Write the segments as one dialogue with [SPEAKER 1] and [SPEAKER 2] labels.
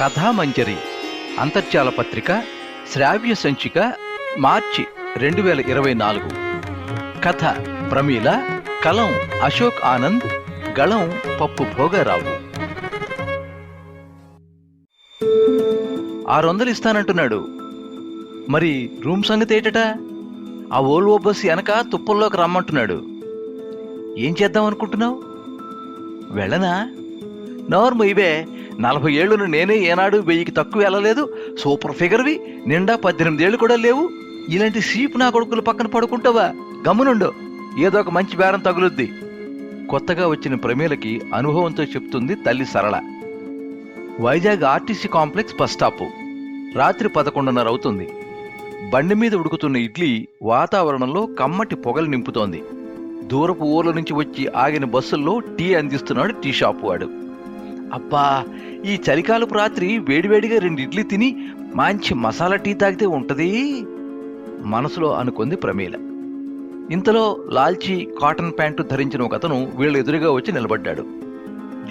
[SPEAKER 1] కథామంజరి అంతర్జాల పత్రిక శ్రావ్య సంచిక మార్చి రెండు వేల ఇరవై నాలుగు. కథ ప్రమీల కలం అశోక్ ఆనంద్ గళం పప్పు భోగారావు. ఆరు వందలు ఇస్తానంటున్నాడు. మరి రూమ్ సంగతి ఏటట? ఆ ఓల్వో బస్ వెనక తుప్పల్లోకి రమ్మంటున్నాడు. ఏం చేద్దాం అనుకుంటున్నావు? వెళ్ళనా? నోర్ము ఇవే నలభై ఏళ్ళను నేనే ఏనాడు వెయ్యికి తక్కువ వెళ్ళలేదు. సూపర్ ఫిగర్వి. నిండా పద్దెనిమిది ఏళ్ళు కూడా లేవు. ఇలాంటి సీపు నా కొడుకులు పక్కన పడుకుంటావా? గమ్మునుండు. ఏదో ఒక మంచి బేరం తగులుద్ది. కొత్తగా వచ్చిన ప్రమీలకి అనుభవంతో చెప్తుంది తల్లి Sarala. Vizag RTC complex bus stop. రాత్రి పదకొండున్నర అవుతుంది. బండి మీద ఉడుకుతున్న ఇడ్లీ వాతావరణంలో కమ్మటి పొగలు నింపుతోంది. దూరపు ఊర్ల నుంచి వచ్చి ఆగిన బస్సుల్లో టీ అందిస్తున్నాడు టీ షాపు వాడు. అబ్బా ఈ చలికాలపు రాత్రి వేడివేడిగా రెండు ఇడ్లీ తిని మంచి మసాలా టీ తాగితే ఉంటుంది? మనసులో అనుకుంది ప్రమీల. ఇంతలో లాల్చీ కాటన్ ప్యాంటు ధరించిన ఒక అతను వీళ్ళ ఎదురుగా వచ్చి నిలబడ్డాడు.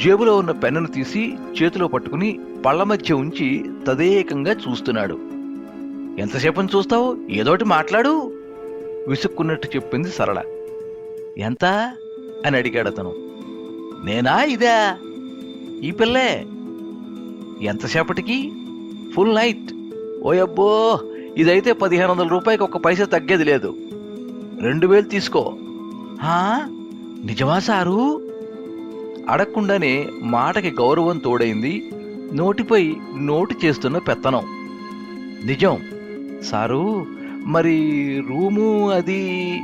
[SPEAKER 1] జేబులో ఉన్న పెన్నును తీసి చేతిలో పట్టుకుని పళ్ళ మధ్య ఉంచి తదేకంగా చూస్తున్నాడు. ఎంతసేపని చూస్తావు? ఏదోటి మాట్లాడు విసుక్కున్నట్టు చెప్పింది సరళ. ఎంత? అని అడిగాడు అతను. నేనా ఇదా? ఈ పిల్లే. ఎంతసేపటికి? Full night. ఓయబ్బో ఇదైతే పదిహేను వందల రూపాయకి ఒక పైసా తగ్గేది లేదు. రెండు వేలు తీసుకో. హా? నిజమా సారు? అడగకుండానే మాటకి గౌరవం తోడైంది నోటిపై నోటు చేస్తున్న పెత్తనం. నిజం. సారు మరి రూము అది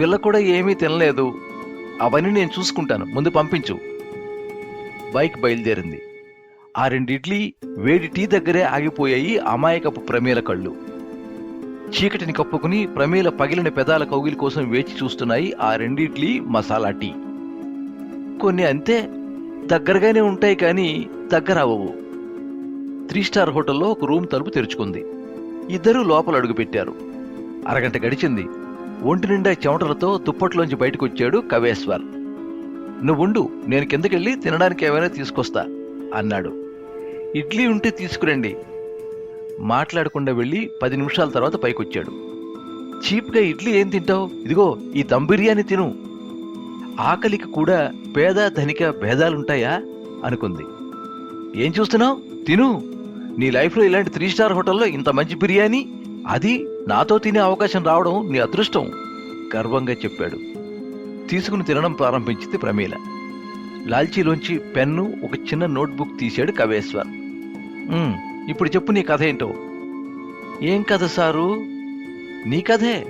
[SPEAKER 1] పిల్ల కూడా ఏమీ తినలేదు. అవన్నీ నేను చూసుకుంటాను. ముందు పంపించు. బైక్ బయలుదేరింది. ఆ రెండు ఇడ్లీ వేడి టీ దగ్గరే ఆగిపోయాయి అమాయకపు ప్రమేల కళ్ళు. చీకటిని కప్పుకుని ప్రమేల పగిలిన పెదాల కౌగిలి కోసం వేచి చూస్తున్నాయి ఆ రెండిడ్లీ మసాలా టీ. కొన్ని అంతే దగ్గరగానే ఉంటాయి కానీ దగ్గర అవ్వవు త్రీ స్టార్ హోటల్లో ఒక రూమ్ తలుపు తెరుచుకుంది. ఇద్దరూ లోపల అడుగుపెట్టారు అరగంట గడిచింది. ఒంటి నిండా చెమటలతో దుప్పట్లోంచి బయటకొచ్చాడు కవేశ్వర్. నువ్వుండు నేను కిందకెళ్ళి తినడానికి ఏమైనా తీసుకొస్తా అన్నాడు. ఇడ్లీ ఉంటే తీసుకురండి. మాట్లాడకుండా వెళ్ళి పది నిమిషాల తర్వాత పైకొచ్చాడు. చీప్గా ఇడ్లీ ఏం తింటావు? ఇదిగో ఈ దమ్ బిర్యానీ తిను. ఆకలికి కూడా పేద ధనిక భేదాలుంటాయా? అనుకుంది. ఏం చూస్తున్నావు? తిను. నీ లైఫ్లో ఇలాంటి త్రీ స్టార్ హోటల్లో ఇంత మంచి బిర్యానీ? అది నాతో తినే అవకాశం రావడం నీ అదృష్టం గర్వంగా చెప్పాడు. తీసుకుని తినడం ప్రారంభించింది ప్రమీల. లాల్చీలోంచి పెన్ను ఒక చిన్న నోట్బుక్ తీశాడు కవేశ్వర్. ఇప్పుడు చెప్పు నీ కథ ఏంటో. ఏం కథ సారు? నీ కథే.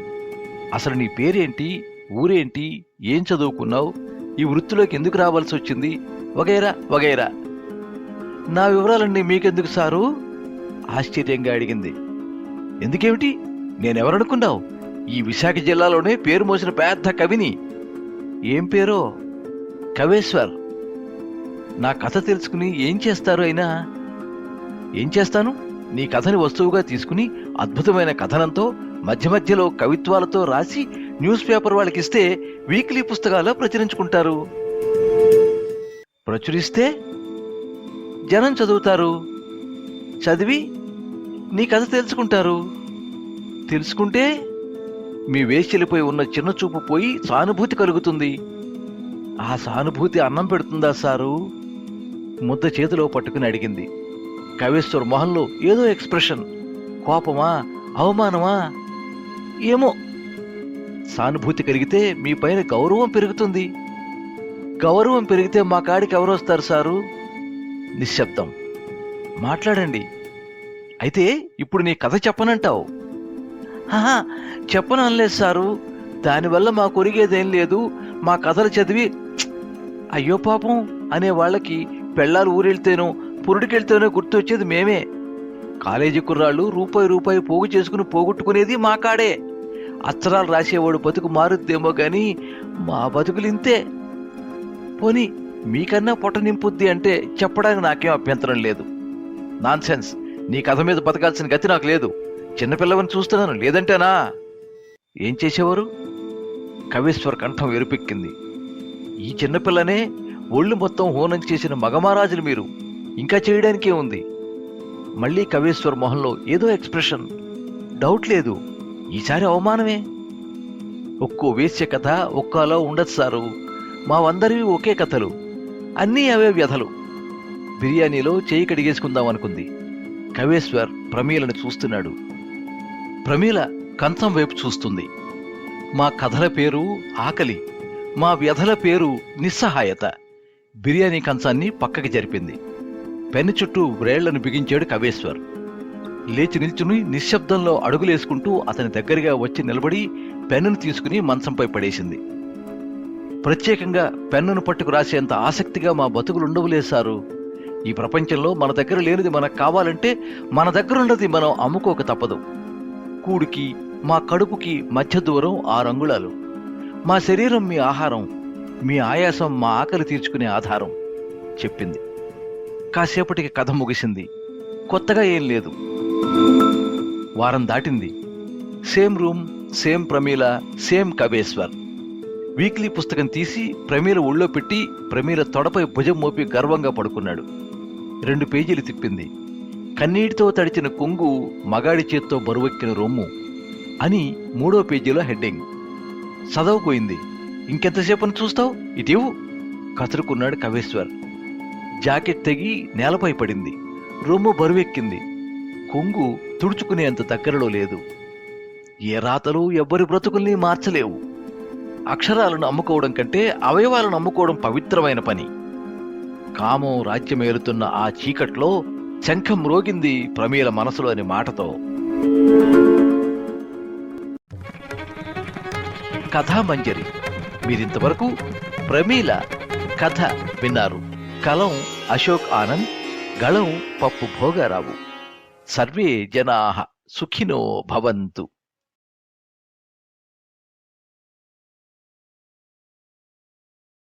[SPEAKER 1] అసలు నీ పేరేంటి? ఊరేంటి? ఏం చదువుకున్నావు? ఈ వృత్తిలోకి ఎందుకు రావాల్సి వచ్చింది? వగైరా వగైరా. నా వివరాలన్నీ మీకెందుకు సారు? ఆశ్చర్యంగా అడిగింది. ఎందుకేమిటి? నేనెవరనుకున్నావు? ఈ విశాఖ జిల్లాలోనే పేరు మోసిన పెద్ద కవిని ఏం పేరో? కవేశ్వర్. నా కథ తెలుసుకుని ఏం చేస్తారు అయినా? ఏం చేస్తాను? నీ కథని వస్తువుగా తీసుకుని అద్భుతమైన కథనంతో మధ్య మధ్యలో కవిత్వాలతో రాసి న్యూస్ పేపర్ వాళ్ళకి ఇస్తే వీక్లీ పుస్తకాల్లో ప్రచురించుకుంటారు. ప్రచురిస్తే జనం చదువుతారు. చదివి నీ కథ తెలుసుకుంటారు. తెలుసుకుంటే మీ వేశ్యలపై ఉన్న చిన్న చూపు పోయి సానుభూతి కలుగుతుంది. ఆ సానుభూతి అన్నం పెడుతుందా సారు? ముద్ద చేతిలో పట్టుకుని అడిగింది. కవేశ్వర్ మొహంలో ఏదో ఎక్స్ప్రెషన్. కోపమా? అవమానమా? ఏమో. సానుభూతి కలిగితే మీ పైన గౌరవం పెరుగుతుంది. గౌరవం పెరిగితే మా కాడికి ఎవరు వస్తారు సారు? నిశ్శబ్దం. మాట్లాడండి. అయితే ఇప్పుడు నీ కథ చెప్పనంటావు. చెప్పను అనలేదు సారు. దానివల్ల మాకు ఒరిగేదేం లేదు. మా కథలు చదివి అయ్యో పాపం అనే వాళ్ళకి పెళ్ళాలు ఊరెళ్తేనో పురుడికెళ్తేనో గుర్తొచ్చేది మేమే. కాలేజీ కుర్రాళ్ళు రూపాయి రూపాయి పోగు చేసుకుని పోగొట్టుకునేది మా కాడే. అక్షరాలు రాసేవాడు బతుకు మారుద్దేమో కానీ మా బతుకులు ఇంతే. పోనీ మీకన్నా పొట్ట నింపుద్ది అంటే చెప్పడానికి నాకేం అభ్యంతరం లేదు. నాన్సెన్స్. నీ కథ మీద బతకాల్సిన గతి నాకు లేదు. చిన్నపిల్లవని చూస్తున్నాను లేదంటేనా? ఏం చేసేవారు? కవీశ్వర్ కంఠం ఎరుపెక్కింది. ఈ చిన్నపిల్లనే ఒళ్ళు మొత్తం హోనం చేసిన మగమహారాజులు మీరు. ఇంకా చేయడానికే ఉంది. మళ్ళీ కవేశ్వర్ మొహంలో ఏదో ఎక్స్ప్రెషన్. డౌట్ లేదు. ఈసారి అవమానమే. ఒక్కో వేశ్య కథ ఒక్కలో ఉండదు సారు. మావందరివి ఒకే కథలు. అన్నీ అవే వ్యధలు. బిర్యానీలో చేయి కడిగేసుకుందాం అనుకుంది. కవేశ్వర్ ప్రమీలను చూస్తున్నాడు. ప్రమీల కంచం వైపు చూస్తుంది. మా కథల పేరు ఆకలి మా వ్యధల పేరు నిస్సహాయత. బిర్యానీ కంచాన్ని పక్కకి జరిపింది. పెన్ను చుట్టూ వ్రేళ్ళను బిగించాడు కవేశ్వర్. లేచి నిల్చుని నిశ్శబ్దంలో అడుగులేసుకుంటూ అతని దగ్గరగా వచ్చి నిలబడి పెన్నును తీసుకుని మంచంపై పడేసింది. ప్రత్యేకంగా పెన్నును పట్టుకు రాసేంత ఆసక్తిగా మా బతుకులుండవులే సారు. ఈ ప్రపంచంలో మన దగ్గర లేనిది మనకు కావాలంటే మన దగ్గరున్నది మనం అమ్ముకోక తప్పదు. కూడికి మా కడుపుకి మధ్య దూరం ఆరు అంగుళాలు మా శరీరం మీ ఆహారం మీ ఆయాసం మా ఆకలి తీర్చుకునే ఆధారం చెప్పింది. కాసేపటికి కథ ముగిసింది. కొత్తగా ఏం లేదు. వారం దాటింది. Same room same Pramila same Kaveshwar weekly పుస్తకం తీసి ప్రమీల ఒళ్ళో పెట్టి ప్రమీల తొడపై భుజం మోపి గర్వంగా పడుకున్నాడు. రెండు పేజీలు తిప్పింది. కన్నీటితో తడిచిన కొంగు మగాడి చేత్తో బరువెక్కిన రొమ్ము అని మూడో పేజీలో హెడ్డింగ్. చదవపోయింది ఇంకెంతసేపని చూస్తావు? ఇటీవు. కసురుకున్నాడు కవేశ్వర్. జాకెట్ తెగి నేలపై పడింది. రొమ్ము బరువెక్కింది. కొంగు తుడుచుకునేంత దగ్గరలో లేదు. ఏ రాతలు ఎవ్వరి బ్రతుకుల్ని మార్చలేవు. అక్షరాలను అమ్ముకోవడం కంటే అవయవాలను అమ్ముకోవడం పవిత్రమైన పని. కామం రాజ్యమేలుతున్న ఆ చీకట్లో శంఖం రోగింది ప్రమీల మనసులోని మాటతో. కథామంజరి మీరింతవరకు ప్రమీల కథ విన్నారు. కలం అశోక్ ఆనంద్ గళం పప్పు భోగారావు. సర్వే జనా సుఖినో భవంతు.